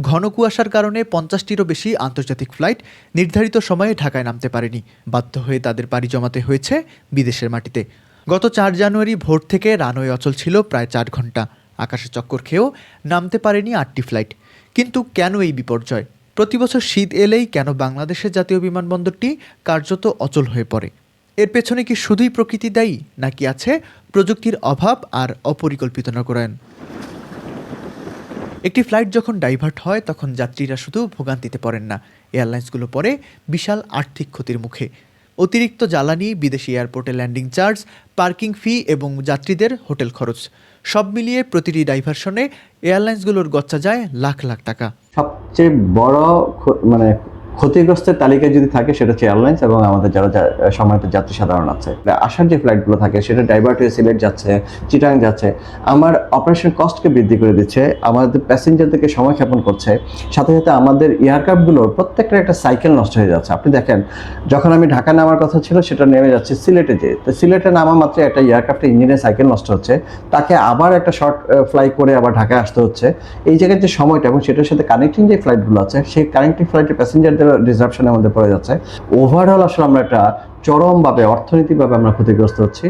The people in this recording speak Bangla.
ঘন কুয়াশার কারণে পঞ্চাশটিরও বেশি আন্তর্জাতিক ফ্লাইট নির্ধারিত সময়ে ঢাকায় নামতে পারেনি। বাধ্য হয়ে তাদের পাড়ি জমাতে হয়েছে বিদেশের মাটিতে। গত চার জানুয়ারি ভোর থেকে রানওয়ে অচল ছিল প্রায় চার ঘণ্টা। আকাশে চক্কর খেয়েও নামতে পারেনি আটটি ফ্লাইট। কিন্তু কেন এই বিপর্যয়? প্রতি বছর শীত এলেই কেন বাংলাদেশের জাতীয় বিমানবন্দরটি কার্যত অচল হয়ে পড়ে? এর পেছনে কি শুধুই প্রকৃতি দায়ী, নাকি আছে প্রযুক্তির অভাব আর অপরিকল্পিত নগরায়ন একটি ফ্লাইট যখন ডাইভার্ট হয়, তখন যাত্রীরা শুধু ভোগান্তিতে পড়েন না। এয়ারলাইন্সগুলো পরে বিশাল আর্থিক ক্ষতির মুখে। অতিরিক্ত জ্বালানি, বিদেশি এয়ারপোর্টে ল্যান্ডিং চার্জ, পার্কিং ফি এবং যাত্রীদের হোটেল খরচ। সব মিলিয়ে প্রতিটি ডাইভারশনে এয়ারলাইন্সগুলোর গচ্ছা যায় লাখ লাখ টাকা। সবচেয়ে বড় মানে ক্ষতিগ্রস্তের তালিকায় যদি থাকে, সেটা হচ্ছে এয়ারলাইন্স এবং আমাদের যারা সম্মানিত যাত্রী সাধারণ আছে আসার যে ফ্লাইটগুলো থাকে, সেটা ডাইভার্ট হয়ে সিলেট যাচ্ছে, চিটাং যাচ্ছে। আমার অপারেশন কস্টকে বৃদ্ধি করে দিচ্ছে, আমাদের প্যাসেঞ্জারদেরকে সময় ক্ষেপণ করছে, সাথে সাথে আমাদের এয়ারক্রাফটগুলোর প্রত্যেকটা একটা সাইকেল নষ্ট হয়ে যাচ্ছে। আপনি দেখেন, যখন আমি ঢাকা নামার কথা ছিল, সেটা নেমে যাচ্ছে সিলেটে যে তো সিলেটে নামা মাত্র একটা এয়ারক্রাফটের ইঞ্জিনের সাইকেল নষ্ট হচ্ছে। তাকে আবার একটা শর্ট ফ্লাই করে আবার ঢাকায় আসতে হচ্ছে। এই জায়গায় যে সময়টা এবং সেটার সাথে কানেক্টিং যে ফ্লাইটগুলো আছে, সেই কানেক্টিং ফ্লাইটের প্যাসেঞ্জারদের ডিসরাপশনের মধ্যে পড়ে যাচ্ছে। ওভারঅল আসলে আমরা একটা চরমভাবে অর্থনৈতিকভাবে আমরা ক্ষতিগ্রস্ত হচ্ছি।